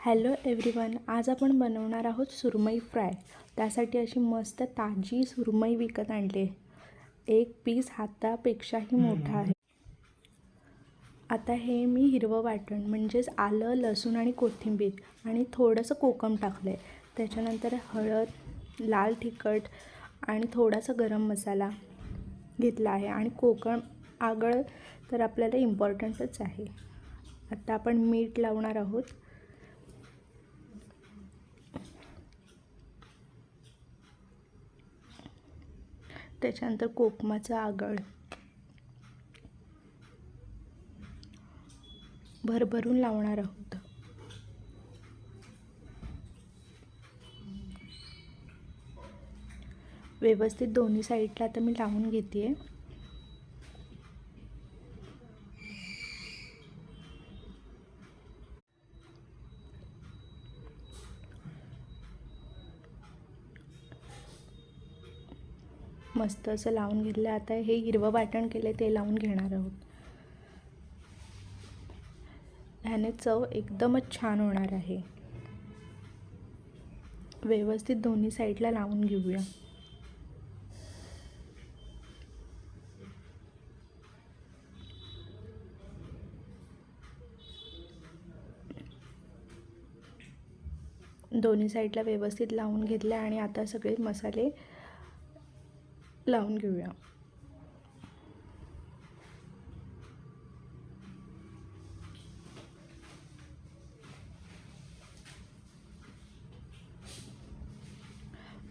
Hello everyone आज आपण बनवणार आहोत सुरमई फ्राय. त्यासाठी अशी मस्त ताजी सुरमई विकत आणली. एक पीस हातापेक्षाही मोठा आहे. आता हे मी हिरवं वाटण म्हणजेच आलं लसूण आणि कोथिंबीर आणि थोडंसं कोकम टाकलं आहे त्याच्यानंतर हळद लाल तिखट आणि थोडासा गरम मसाला घेतला आहे. आणि कोकण आगळ तर आपल्याला इम्पॉर्टंटच आहे. आता आपण मीठ लावणार आहोत. त्याच्यानंतर कोकमाचं आगळ. भरभरून लावणार आहोत. व्यवस्थित दोन्ही साईडला आता मी लावून घेते आहे मस्त असं लावून घेतलं. आता हे हिरवं वाटण केलं ते लावून घेणार आहोत. ह्याने चव एकदमच छान होणार आहे. व्यवस्थित दोन्ही साईडला लावून घेऊया. दोन्ही साईडला व्यवस्थित लावून घेतल्या आणि आता सगळे मसाले लावून घेऊया.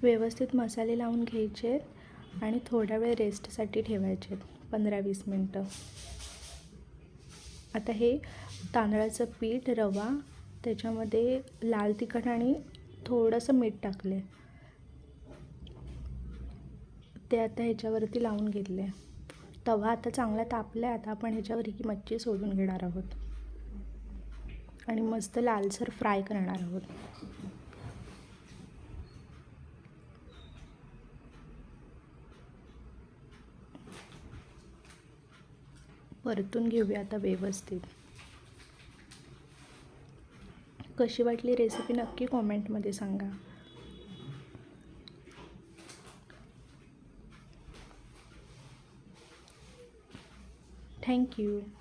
व्यवस्थित मसाले लावून घ्यायचे आणि थोडा वेळ रेस्टसाठी ठेवायचे पंधरा वीस मिनटं. आता हे तांदळाचं पीठ रवा त्याच्यामध्ये लाल तिखट आणि थोडंसं मीठ टाकले ते आता ह्याच्यावरती लावून घेतले. तवा आता चांगला तापला आहे आता आपण ह्याच्यावर ही मच्छी सोडून घेणार आहोत. आणि मस्त लालसर फ्राय करणार आहोत. परतून घेऊया आता व्यवस्थित. कशी वाटली रेसिपी नक्की कॉमेंटमध्ये सांगा. thank you.